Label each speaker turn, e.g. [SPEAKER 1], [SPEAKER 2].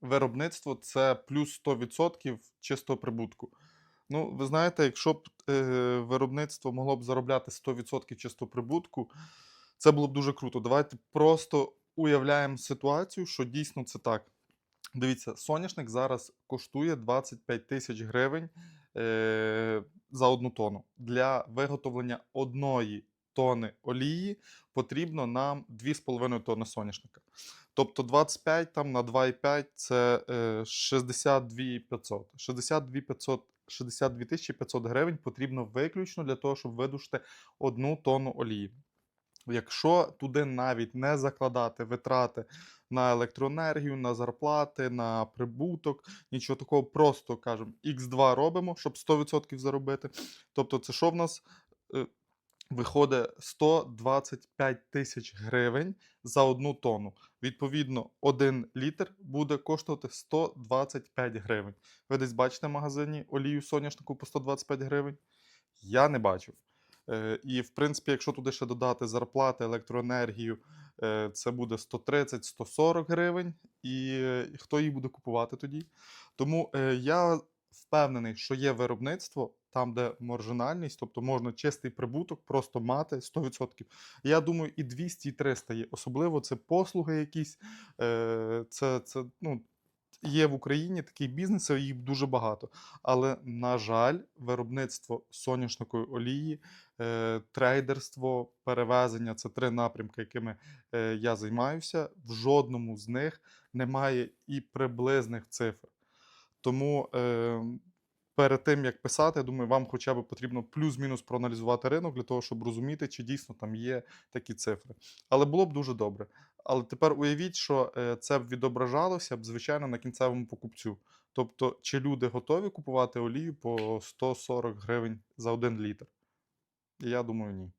[SPEAKER 1] виробництво це плюс 100% чистого прибутку. Ну, ви знаєте, якщо б е, виробництво могло б заробляти 100% чистого прибутку, це було б дуже круто. Давайте просто уявляємо ситуацію, що дійсно це так. Дивіться, соняшник зараз коштує 25 тисяч гривень е, за одну тонну. Для виготовлення одної тони олії потрібно нам 2,5 тонни соняшника. Тобто 25 там на 2,5 це е, 62 500. 62 500 62 500 гривень потрібно виключно для того, щоб видушити одну тонну олії. Якщо туди навіть не закладати витрати на електроенергію, на зарплати, на прибуток, нічого такого, просто кажемо, X2 робимо, щоб 100% заробити. Тобто, це що в нас е, виходить 125 тисяч гривень за одну тонну. Відповідно, один літр буде коштувати 125 гривень. Ви десь бачите в магазині олію соняшнику по 125 гривень? Я не бачив. Е, І, в принципі, якщо туди ще додати зарплати, електроенергію, е, це буде 130-140 гривень. І е, хто її буде купувати тоді? Тому я впевнений, що є виробництво там, де маржинальність, тобто можна чистий прибуток просто мати 100%. Я думаю, і 200, і 300 є. Особливо це послуги якісь. е, Це, це ну, є в Україні такий бізнес, їх дуже багато. Але, на жаль, виробництво соняшникової олії, е, трейдерство, перевезення це три напрямки, якими е, я займаюся. В жодному з них немає і приблизних цифр. Тому е, перед тим як писати, я думаю, вам хоча б потрібно плюс-мінус проаналізувати ринок для того, щоб розуміти, чи дійсно там є такі цифри. Але було б дуже добре. Але тепер уявіть, що е, це б відображалося б, звичайно, на кінцевому покупцю. Тобто, чи люди готові купувати олію по 140 гривень за один літр? Я думаю, ні.